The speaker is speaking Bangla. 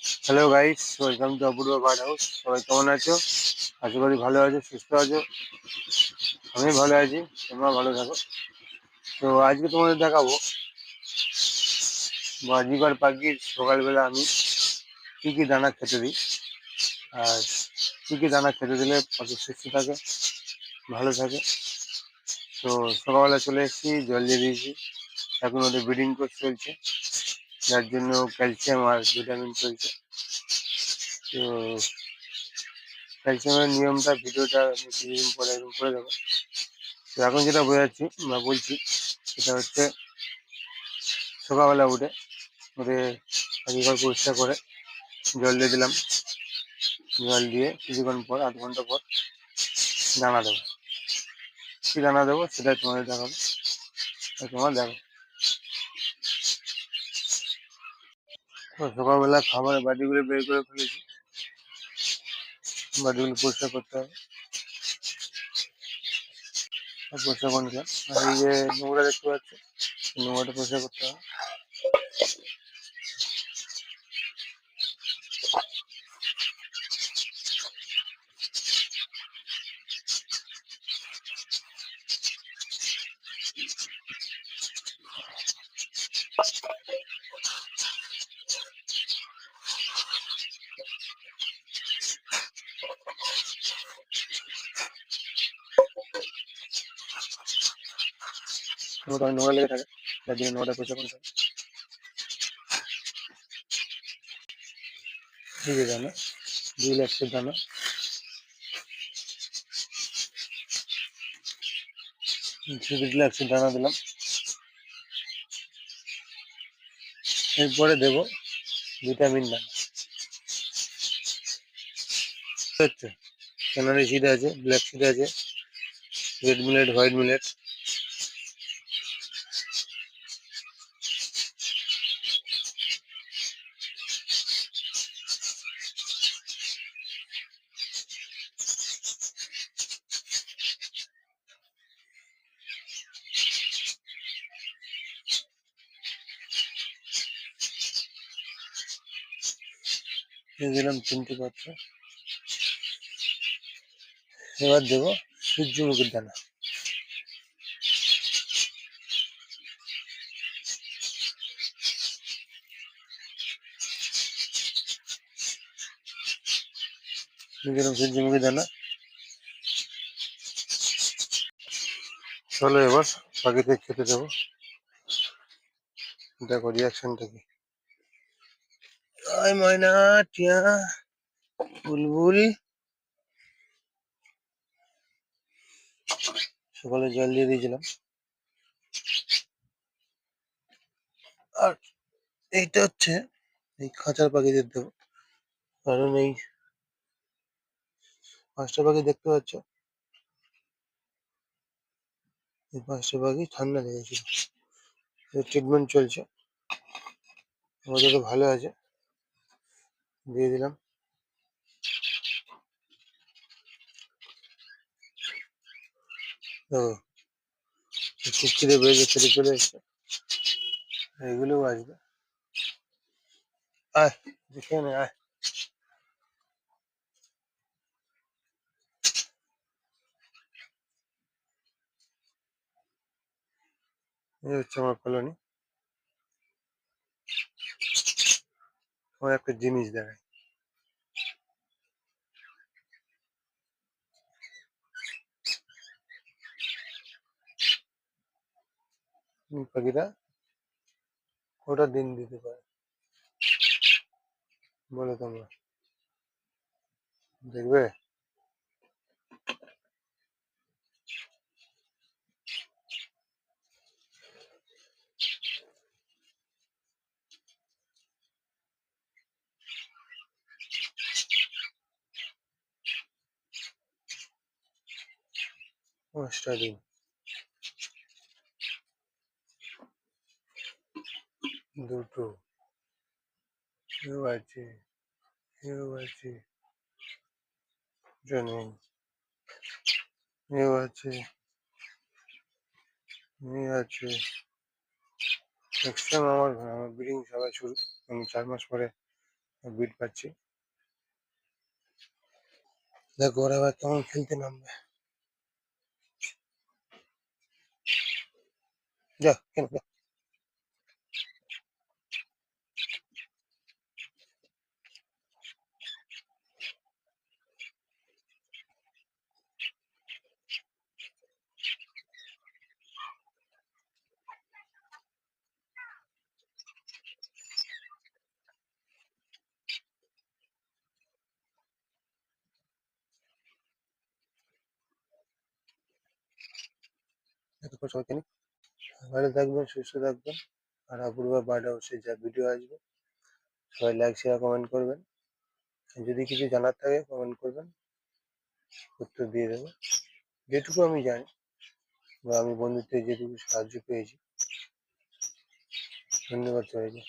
Hello guys welcome to Apurba bird house সবাই কেমন আছো? আশা করি ভালো আছো, সুস্থ আছো। আমি ভালো আছি। তোমরা ভালো থাকো। তো আজকে তোমাদের দেখাবো বাজিবার পাখির সকালবেলা আমি কী কী দানা খেতে দিই। আর কী কী দানা খেতে দিলে পাখি সুস্থ থাকে, ভালো থাকে। তো সকালবেলা চলে এসেছি, জল দিয়ে দিয়েছি। এখন ওদের ব্রিডিং কোর্স চলছে। যার জন্য ক্যালসিয়াম আর ভিটামিন চলছে তো ক্যালসিয়ামের নিয়মটা ভিডিওটা আমি কিছুদিন পরে একদম করে দেবো। তো এখন যেটা বোঝাচ্ছি বা বলছি, সেটা হচ্ছে সকালবেলা উঠে উঠে ঘর পরিষ্কার করে জল দিয়ে দিলাম। জল দিয়ে কিছুক্ষণ পর, আধ ঘণ্টা পর দানা দেবো। কী দানা দেবো সেটাই তোমাদের দেখাবো। তোমার দেখো তো সকালবেলা খাবারের বাটিগুলো বের করে ফেলেছি। বাটিগুলো পরিষ্কার করতে হবে। পরিষ্কার করে নিলাম আর এই যে নোংরা দেখতে পাচ্ছি নোংরাটা পরিষ্কার করতে হবে। মোটামুটি নোংরা লেগে থাকে। তার জন্য নোংরাটা পরিষ্কার করতে হবে যে দানা দুই লাখের দানা শুধু গ্লাসের দানা দিলাম। এরপরে দেব ভিটামিন দানা। হচ্ছে। সিড আছে ব্ল্যাক সিড আছে। রেড মিলেট হোয়াইট মিলেট দিলাম তিনটে পাত্র। এবার দেবো সূর্যমুখীর দানা। সূর্যমুখী দানা। চলো এবার পাখিতে খেতে দেবো। দেখো রিয়াকশনটা কি। আয় ময়না, টিয়া, বুলবুল। সকালে জল দিয়ে দিয়েছিলাম। আর এইটা হচ্ছে এই খাঁচার পাখিদের দেবো। কারণ এই পাঁচটা পাখি দেখতে পাচ্ছ? এই পাঁচটা পাখি ঠান্ডা লেগেছিল। ট্রিটমেন্ট চলছে। আমাদের ভালো আছে। দিয়ে দিলাম। দেখো কুচকিতে বেড়ে ছেড়ে চলে এসছে এগুলোও আসবে। আয় দেখে নে, আয়। এই হচ্ছে আমার কলোনি। আমার একটা জিনিস দেখায়। পাখিরা ওটা দিন দিতে পারে। বলে তোমরা। দেখবে? পাঁচটা ডিম দুটো এও আছে এও আছে এও আছে আছে ম্যাক্সিমাম আমার আমার ব্রিডিং সবাই শুরু, আমি চার মাস পরে বিট পাচ্ছি। দেখো, ওরা এবার কেমন খেলতে নামবে। যা কেন যা। এতক্ষণ সবাই জানি ভালো থাকবেন, সুস্থ থাকবেন। আর অপূর্ব বার্ড অবশ্যই যা ভিডিও আসবে, সবাই লাইক শেয়ার কমেন্ট করবেন। যদি কিছু জানার থাকে কমেন্ট করবেন। উত্তর দিয়ে দেবো। যেটুকু আমি জানি বা আমি বন্ধুত্বের যেটুকু সাহায্য পেয়েছি। ধন্যবাদ সবাইকে।